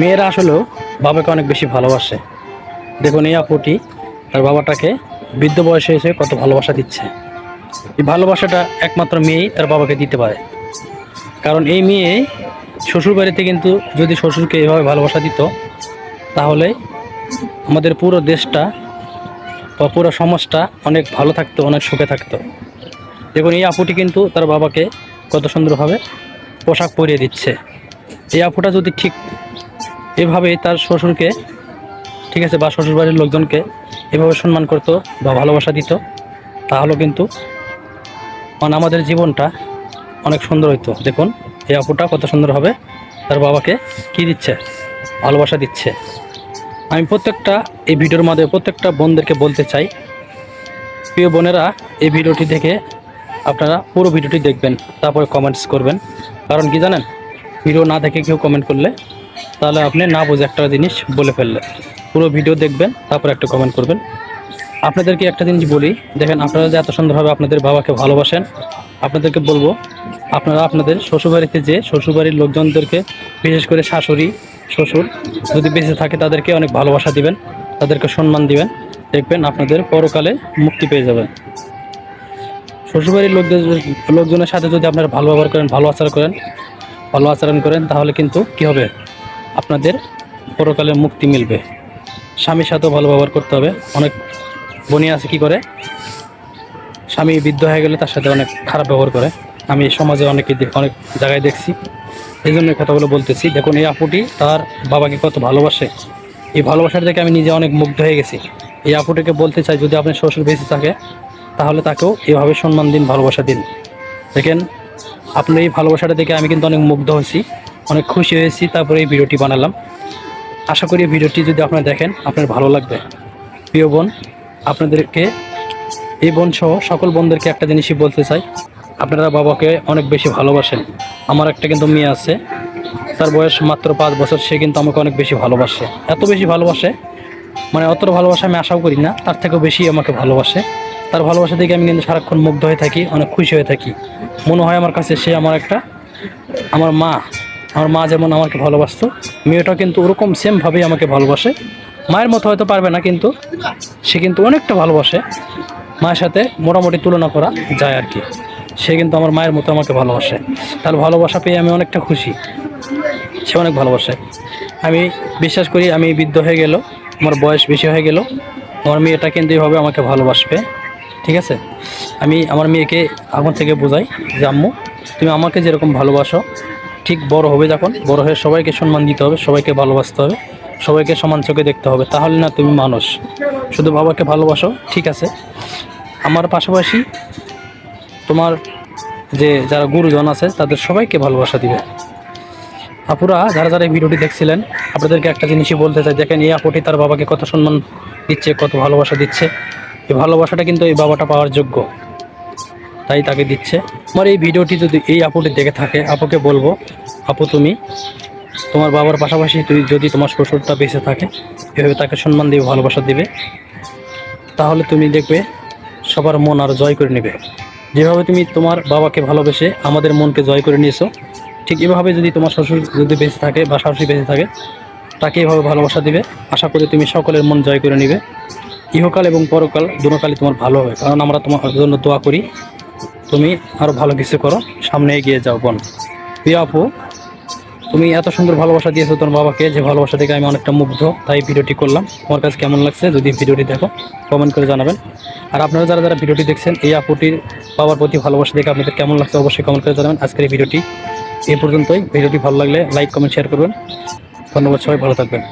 মেয়েরা আসলেও বাবাকে অনেক বেশি ভালোবাসে। দেখুন এই আপুটি তার বাবাটাকে বৃদ্ধ বয়সে এসে কত ভালোবাসা দিচ্ছে। এই ভালোবাসাটা একমাত্র মেয়েই তার বাবাকে দিতে পারে। কারণ এই মেয়ে শ্বশুর বাড়িতে কিন্তু যদি শ্বশুরকে এভাবে ভালোবাসা দিত, তাহলে আমাদের পুরো দেশটা বা পুরো সমাজটা অনেক ভালো থাকতো, অনেক সুখে থাকতো। দেখুন এই আপুটি কিন্তু তার বাবাকে কত সুন্দরভাবে পোশাক পরিয়ে দিচ্ছে। এই আপুটা যদি ঠিক এভাবেই তার শ্বশুরকে, ঠিক আছে, বা শ্বশুরবাড়ির লোকজনকে এভাবে সম্মান করতো বা ভালোবাসা দিত তাহলে কিন্তু মানে আমাদের জীবনটা অনেক সুন্দর হইতো। দেখুন, এই আপুটা কত সুন্দরভাবে তার বাবাকে কি দিচ্ছে? ভালোবাসা দিচ্ছে। আমি প্রত্যেকটা এই ভিডিওর মাধ্যমে প্রত্যেকটা বোনদেরকে বলতে চাই, প্রিয় বোনেরা, এই ভিডিওটি দেখে আপনারা পুরো ভিডিওটি দেখবেন, তারপরে কমেন্টস করবেন। কারণ কি জানেন, ভিডিও না দেখে কেউ কমেন্ট করলে তাহলে আপনি না বুঝে একটা জিনিস বলে ফেললেন। পুরো ভিডিও দেখবেন, তারপর একটা কমেন্ট করবেন। আপনাদেরকে একটা জিনিস বলি, দেখেন আপনারা যে এত সুন্দরভাবে আপনাদের বাবাকে ভালোবাসেন, আপনাদেরকে বলব, আপনারা আপনাদের শ্বশুরবাড়িতে যে শ্বশুরবাড়ির লোকজনদেরকে, বিশেষ করে শাশুড়ি, শ্বশুর, যদি বেঁচে থাকে তাদেরকে অনেক ভালোবাসা দিবেন, তাদেরকে সম্মান দিবেন, দেখবেন আপনাদের পরকালে মুক্তি পেয়ে যাবেন। শ্বশুরবাড়ির লোকদের, লোকজনের সাথে যদি আপনারা ভালো ব্যবহার করেন, ভালো আচরণ করেন, ভালো আচরণ করেন, তাহলে কিন্তু কি হবে? আপনাদের পরকালে মুক্তি মিলবে। স্বামীর সাথেও ভালো ব্যবহার করতে হবে। অনেক বনি আছে কি করে? স্বামী বৃদ্ধ হয়ে গেলে তার সাথে অনেক খারাপ ব্যবহার করে। আমি সমাজে অনেকে অনেক জায়গায় দেখছি। এই জন্য কথাগুলো বলতেছি। দেখুন, এই আপুটি তার বাবাকে কত ভালোবাসে। এই ভালোবাসার দেখে আমি নিজে অনেক মুগ্ধ হয়ে গেছি। এই আপুটিকে বলতে চাই, যদি আপনার শ্বশুর বেঁচে থাকে, তাহলে তাকেও এভাবে সম্মান দিন, ভালোবাসা দিন। দেখেন, আপনার এই ভালোবাসাটা দেখে আমি কিন্তু অনেক মুগ্ধ হয়েছি। অনেক খুশি হয়েছি, তারপরে এই ভিডিওটি বানালাম। আশা করি ভিডিওটি যদি আপনারা দেখেন, আপনার ভালো লাগবে। প্রিয় বোন, আপনাদেরকে, এই বোন সহ সকল বোনদেরকে একটা জিনিসই বলতে চাই। আপনারা বাবাকে অনেক বেশি ভালোবাসেন। আমার একটা কিন্তু মেয়ে আছে, তার বয়স মাত্র পাঁচ বছর, সে কিন্তু আমাকে অনেক বেশি ভালোবাসে। এত বেশি ভালোবাসে মানে অত ভালোবাসা আমি আশাও করি না, তার থেকেও বেশি আমাকে ভালোবাসে। তার ভালোবাসা দেখে আমি কিন্তু সারাক্ষণ মুগ্ধ হয়ে থাকি, অনেক খুশি হয়ে থাকি। মনে হয় আমার কাছে সে আমার একটা, আমার মা আমার মা যেমন আমাকে ভালোবাসতো মেয়েটাও কিন্তু ওরকম সেমভাবেই আমাকে ভালোবাসে। মায়ের মতো হয়তো পারবে না কিন্তু, সে কিন্তু অনেকটা ভালোবাসে। মায়ের সাথে মোটামুটি তুলনা করা যায় আর কি। সে কিন্তু আমার মায়ের মতো আমাকে ভালোবাসে। তার ভালোবাসা পেয়ে আমি অনেকটা খুশি। সে অনেক ভালোবাসে। আমি বিশ্বাস করি আমি বৃদ্ধ হয়ে গেল, আমার বয়স বেশি হয়ে গেল, আমার মেয়েটা কিন্তু এইভাবে আমাকে ভালোবাসবে। ঠিক আছে? আমি আমার মেয়েকে এখন থেকে বোঝাই যে, আম্মু, তুমি আমাকে যেরকম ভালোবাসো ঠিক বড় হবে যখন, বড় হয়ে সবাইকে সম্মান দিতে হবে, সবাইকে ভালোবাসতে হবে, সবাইকে সমান চোখে দেখতে হবে। তাহলে না তুমি মানুষ। শুধু বাবাকে ভালোবাসো, ঠিক আছে। আমার পাশাপাশি তোমার যে যারা গুরুজন আছে, তাদের সবাইকে ভালোবাসা দিবে। আপুরা, যারা যারা এই ভিডিওটি দেখছিলেন, আপনাদেরকে একটা জিনিসই বলতে চাই। দেখেন, এই আপুটি তার বাবাকে কত সম্মান দিচ্ছে, কত ভালোবাসা দিচ্ছে। এই ভালোবাসাটা কিন্তু এই বাবাটা পাওয়ার যোগ্য। তাই তাকে দিচ্ছে। আমার এই ভিডিওটি যদি এই আপুটি দেখে থাকে, আপুকে বলব, আপু তুমি, তোমার বাবার পাশাপাশি তুই যদি তোমার শ্বশুরটা বেঁচে থাকে, এভাবে তাকে সম্মান দিবে ভালোবাসা দিবে, তাহলে তুমি দেখবে সবার মন আর জয় করে নেবে। যেভাবে তুমি তোমার বাবাকে ভালোবেসে আমাদের মনকে জয় করে নিয়েছো, ঠিক এভাবে যদি তোমার শ্বশুর যদি বেঁচে থাকে বা শাশুড়ি বেঁচে থাকে, তাকে এভাবে ভালোবাসা দিবে। আশা করি তুমি সকলের মন জয় করে নিবে। ইহকাল এবং পরকাল দুকালই তোমার ভালো হবে। কারণ আমরা তোমার জন্য দোয়া করি। তুমি আরও ভালো কিছু করো। সামনে এগিয়ে যাও বোন। প্রিয় আপু, তুমি এত সুন্দর ভালোবাসা দিয়েছ তোমার বাবাকে, যে ভালোবাসা দেখে আমি অনেকটা মুগ্ধ, তাই ভিডিওটি করলাম। তোমার কাছে কেমন লাগছে যদি ভিডিওটি দেখো কমেন্ট করে জানাবেন। আর আপনারা যারা যারা ভিডিওটি দেখছেন, এই আপুটির বাবার প্রতি ভালোবাসা দেখে আপনাদের কেমন লাগছে অবশ্যই কমেন্ট করে জানাবেন। আজকের এই ভিডিওটি এ পর্যন্তই। ভিডিওটি ভালো লাগলে লাইক কমেন্ট শেয়ার করবেন। ধন্যবাদ সবাই, ভালো থাকবেন।